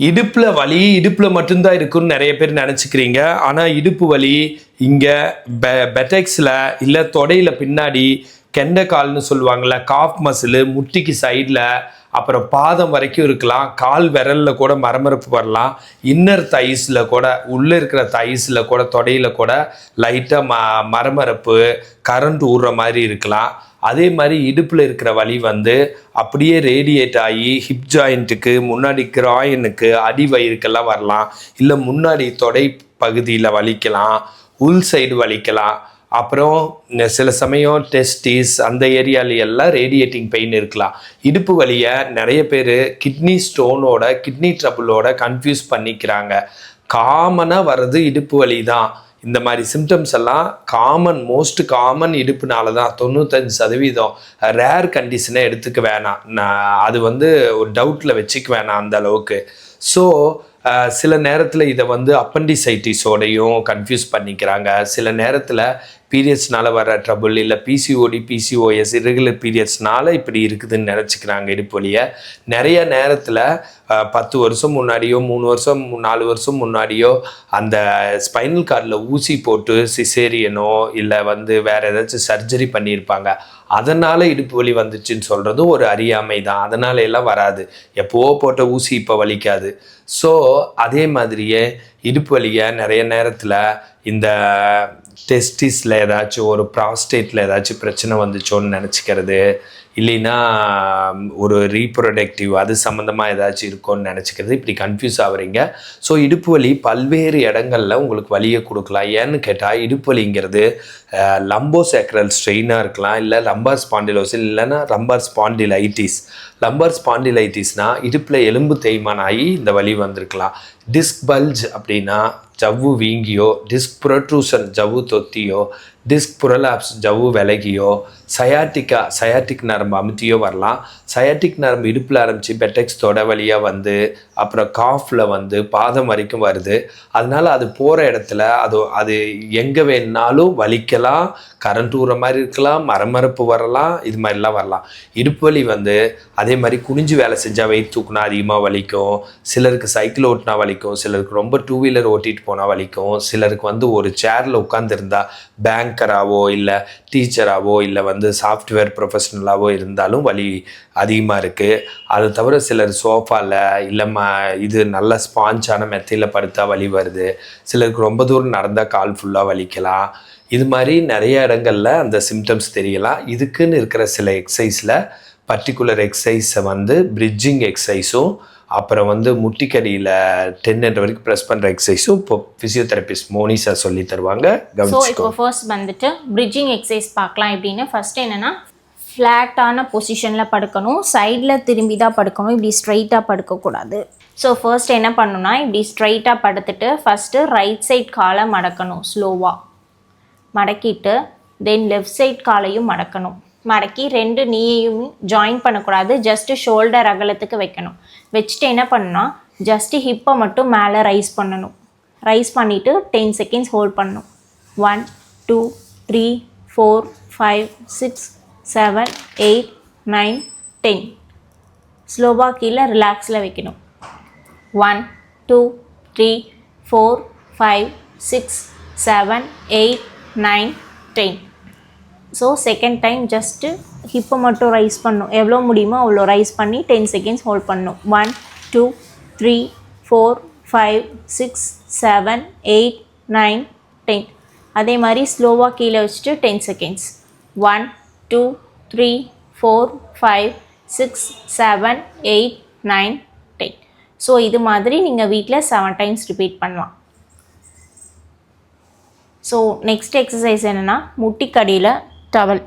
இடுப்பில் வலி இடுப்பில் மட்டும்தான் இருக்குன்னு நிறைய பேர் நினச்சிக்கிறீங்க. ஆனால் இடுப்பு வலி இங்கே பெ பெட்டெக்ஸில் இல்லை தொடையில் பின்னாடி கெண்ட கால்னு சொல்லுவாங்கள்ல காஃப் மசில் முட்டிக்கு சைடில் அப்புறம் பாதம் வரைக்கும் இருக்கலாம் கால் விரலில் கூட மரமரப்பு வரலாம் இன்னர் தைஸில் கூட உள்ளே இருக்கிற தைஸில் கூட தொடையில் கூட லைட்டாக ம மரமரப்பு கரண்ட் ஊடுற மாதிரி இருக்கலாம். அதே மாதிரி இடுப்பில் இருக்கிற வலி வந்து அப்படியே ரேடியேட் ஆகி ஹிப் ஜாயிண்ட்டுக்கு முன்னாடி கிராயினுக்கு அடி வயிறுக்கெல்லாம் வரலாம். இல்லை முன்னாடி தொடை பகுதியில் வலிக்கலாம் உள் சைடு வலிக்கலாம். அப்புறம் சில சமயம் டெஸ்டிஸ் அந்த ஏரியால எல்லாம் ரேடியேட்டிங் பெயின் இருக்கலாம். இடுப்பு வலியை நிறைய பேர் கிட்னி ஸ்டோனோட கிட்னி ட்ரபிளோட கன்ஃபியூஸ் பண்ணிக்கிறாங்க. காமனாக வர்றது இடுப்பு வலி தான் இந்த மாதிரி சிம்டம்ஸ் எல்லாம் காமன் மோஸ்ட் காமன் இடுப்புனால தான் தொண்ணூத்தஞ்சு சதவீதம் ரேர் கண்டிஷனை எடுத்துக்க வேணாம். நான் அது வந்து ஒரு டவுட்டில் வச்சுக்க வேணாம் அந்த அளவுக்கு. ஸோ சில நேரத்தில் இதை வந்து அப்பண்டிசைட்டிஸோடையும் கன்ஃபியூஸ் பண்ணிக்கிறாங்க. சில நேரத்தில் பீரியட்ஸ்னால் வர ட்ரபுள் இல்லை பிசிஓடி பிசிஓஎஸ் irregular பீரியட்ஸ்னால் இப்படி இருக்குதுன்னு நினச்சிக்கிறாங்க இடுப்பு வழியை நிறைய நேரத்தில் பத்து வருஷம் முன்னாடியோ மூணு வருஷம் நாலு வருஷம் முன்னாடியோ அந்த ஸ்பைனல் கார்டில் ஊசி போட்டு சிசேரியனோ இல்லை வந்து வேறு ஏதாச்சும் சர்ஜரி பண்ணியிருப்பாங்க. அதனால் இடுப்பு வலி வந்துச்சுன்னு சொல்கிறதும் ஒரு அறியாமை தான் அதனால எல்லாம் வராது. எப்போவோ போட்ட ஊசி இப்போ வலிக்காது. ஸோ அதே மாதிரியே இடுப்பு வலியை நிறைய நேரத்தில் இந்த டெஸ்டிஸில் ஏதாச்சும் ஒரு ப்ராஸ்டேட்டில் ஏதாச்சும் பிரச்சனை வந்துச்சோன்னு நினச்சிக்கிறது இல்லைன்னா ஒரு ரீப்ரொடக்டிவ் அது சம்மந்தமாக ஏதாச்சும் இருக்கும்னு நினச்சிக்கிறது இப்படி கன்ஃபியூஸ் ஆகுறீங்க. ஸோ இடுப்பு வலி பல்வேறு இடங்கள்ல உங்களுக்கு வலியை கொடுக்கலாம். ஏன்னு கேட்டால் இடுப்பு வலிங்கிறது லம்போ சேக்ரல் ஸ்ட்ரெயினாக இருக்கலாம் இல்லை லம்பார் ஸ்பாண்டிலோசில் இல்லைன்னா லம்பார் ஸ்பாண்டிலைட்டிஸ் லம்பர் ஸ்பாண்டிலைட்டிஸ்னால் இடுப்பில் எலும்பு தேய்மானம் ஆகி இந்த வலி வந்திருக்கலாம். டிஸ்க் பல்ஜ் அப்படின்னா ஜவ்வு வீங்கியோ டிஸ்க் ப்ரொட்ரூஷன் ஜவ்வு தொத்தியோ டிஸ்க் புரலாப்ஸ் ஜவ்வு விலகியோ சயாட்டிக்கா சயாட்டிக் நரம்பு அமுத்தியோ வரலாம். சயாட்டிக் நரம்பு இடுப்பில் ஆரம்பித்து பெட்டெக்ஸ் தொட வழியாக வந்து அப்புறம் காஃபில் வந்து பாதம் வரைக்கும் வருது. அதனால் அது போகிற இடத்துல அது அது எங்கே வேணுனாலும் வலிக்கலாம் கரண்ட் ஊற மாதிரி இருக்கலாம் மரமரப்பு வரலாம் இது மாதிரிலாம் வரலாம். இடுப்பு வலி வந்து அதே மாதிரி குனிஞ்சு வேலை செஞ்சால் வெயிட் தூக்குனா அதிகமாக வலிக்கும். சிலருக்கு சைக்கிள் ஓட்டினா வலிக்கும். சிலருக்கு ரொம்ப டூ வீலர் ஓட்டிகிட்டு போனால் வலிக்கும். சிலருக்கு வந்து ஒரு சேரில் உட்காந்துருந்தா பேங்கராவோ இல்லை டீச்சராகவோ இல்லை வந்து சாஃப்ட்வேர் ப்ரொஃபஷனலாகவோ இருந்தாலும் வலி அதிகமாக இருக்குது அது தவிர சிலர் சோஃபாவில் இல்லை ம இது நல்ல ஸ்பாஞ்சான மெத்தையில் படுத்தா வலி வருது. சிலருக்கு ரொம்ப தூரம் நடந்தால் கால் ஃபுல்லாக வலிக்கலாம். இது மாதிரி நிறைய இடங்கள்ல அந்த சிம்டம்ஸ் தெரியலாம். இதுக்குன்னு இருக்கிற சில எக்ஸசைஸில் பர்டிகுலர் எக்ஸசைஸை வந்து பிரிட்ஜிங் எக்ஸசைஸும் அப்புறம் வந்து முட்டிக்கடியில் டென் என்ற வரைக்கும் ப்ரெஸ் பண்ணுற எக்ஸசைஸும் இப்போ ஃபிசியோதெரபிஸ்ட் மோனிசா சொல்லி தருவாங்க. ஸோ இப்போ ஃபர்ஸ்ட் வந்துட்டு பிரிட்ஜிங் எக்ஸசைஸ் பார்க்கலாம் எப்படின்னு ஃபர்ஸ்ட் என்னன்னா ஃப்ளாட்டான பொசிஷனில் படுக்கணும் சைடில் திரும்பி தான் படுக்கணும் இப்படி ஸ்ட்ரைட்டாக படுக்கக்கூடாது ஸோ ஃபர்ஸ்ட் என்ன பண்ணணும்னா இப்படி ஸ்ட்ரைட்டாக படுத்துட்டு ஃபஸ்ட்டு ரைட் சைட் காலை மடக்கணும் ஸ்லோவாக மடக்கிட்டு தென் லெஃப்ட் சைட் காலையும் மடக்கணும். மடக்கி ரெண்டு நீயையும் ஜாயின் பண்ணக்கூடாது. ஜஸ்ட் ஷோல்டர் அகலத்துக்கு வைக்கணும். வச்சுட்டு என்ன பண்ணால் ஜஸ்ட்டு ஹிப்பை மட்டும் மேலே ரைஸ் பண்ணணும். ரைஸ் பண்ணிவிட்டு டென் செகண்ட்ஸ் ஹோல்ட் பண்ணணும். One two three four five six seven eight nine ten ஸ்லோவாக கீழே ரிலாக்ஸில் வைக்கணும். One two three four five six seven eight nine ten so second time just ஹிப்பை மட்டும் ரைஸ் பண்ணும். எவ்வளோ முடியுமோ அவ்வளோ ரைஸ் பண்ணி டென் செகண்ட்ஸ் ஹோல்ட் பண்ணும். One two three four five six seven eight nine ten அதே மாதிரி ஸ்லோவாக கீழே வச்சுட்டு ten seconds one two three four five six seven eight nine ten so இது மாதிரி நீங்கள் வீட்டில் செவன் டைம்ஸ் ரிப்பீட் பண்ணலாம். ஸோ நெக்ஸ்ட் எக்ஸசைஸ் என்னென்னா முட்டிக்கடியில் டவல்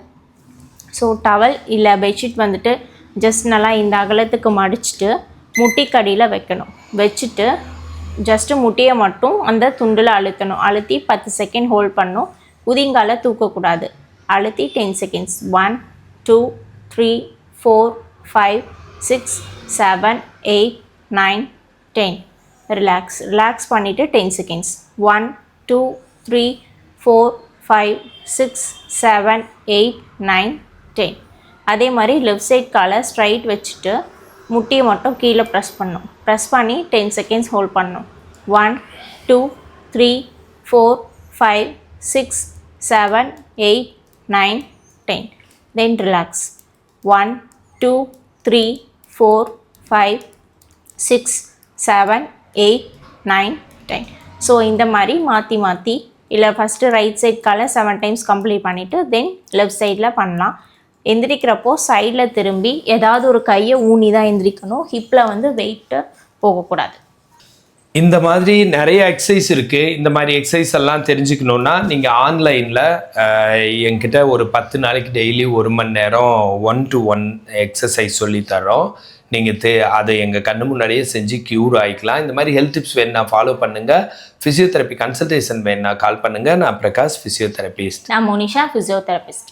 ஸோ டவல் இல்லை பெட்ஷீட் வந்துட்டு ஜஸ்ட் நல்லா இந்த அகலத்துக்கு மடிச்சிட்டு முட்டிக்கடியில் வைக்கணும். வச்சுட்டு ஜஸ்ட்டு முட்டியை மட்டும் அந்த துண்டில் அழுத்தணும். அழுத்தி பத்து செகண்ட் ஹோல்ட் பண்ணும் உதிங்கால தூக்கக்கூடாது. அழுத்தி ten seconds one two three four five six seven eight nine ten relax relax பண்ணிவிட்டு ten seconds one two three four five six seven eight nine ten அதே மாதிரி லெஃப்ட் சைட் காலை ஸ்ட்ரைட் வச்சுட்டு முட்டியை மட்டும் கீழே ப்ரெஸ் பண்ணும். ப்ரெஸ் பண்ணி டென் செகண்ட்ஸ் ஹோல்ட் பண்ணணும் one two three four five six seven eight nine ten then relax one two three four five six seven eight nine ten so இந்த மாதிரி மாற்றி மாற்றி இல்லை ஃபஸ்ட்டு ரைட் சைட் காலை seven times complete பண்ணிவிட்டு then left சைடில் பண்ணலாம். எந்திரிக்கிறப்போ சைடில் திரும்பி ஏதாவது ஒரு கையை ஊனி தான் எந்திரிக்கணும். ஹிப்பில் வந்து வெயிட்டு போகக்கூடாது. இந்த மாதிரி நிறைய எக்ஸசைஸ் இருக்குது இந்த மாதிரி எக்ஸசைஸ் எல்லாம் தெரிஞ்சுக்கணுன்னா நீங்கள் ஆன்லைனில் என்கிட்ட ஒரு பத்து நாளைக்கு டெய்லி ஒரு மணி நேரம் ஒன் டு ஒன் எக்ஸசைஸ் சொல்லித்தரோம் நீங்கள் தே அதை எங்கள் கண்ணு முன்னாடியே செஞ்சு க்யூர் ஆகிக்கலாம் இந்த மாதிரி ஹெல்த் டிப்ஸ் வேணா ஃபாலோ பண்ணுங்கள் ஃபிசியோதெரப்பி கன்சல்டேஷன் வேணா கால் பண்ணுங்கள் நான் பிரகாஷ் ஃபிசியோதெரபிஸ்ட் நான் மோனிஷா ஃபிசியோதெரபிஸ்ட்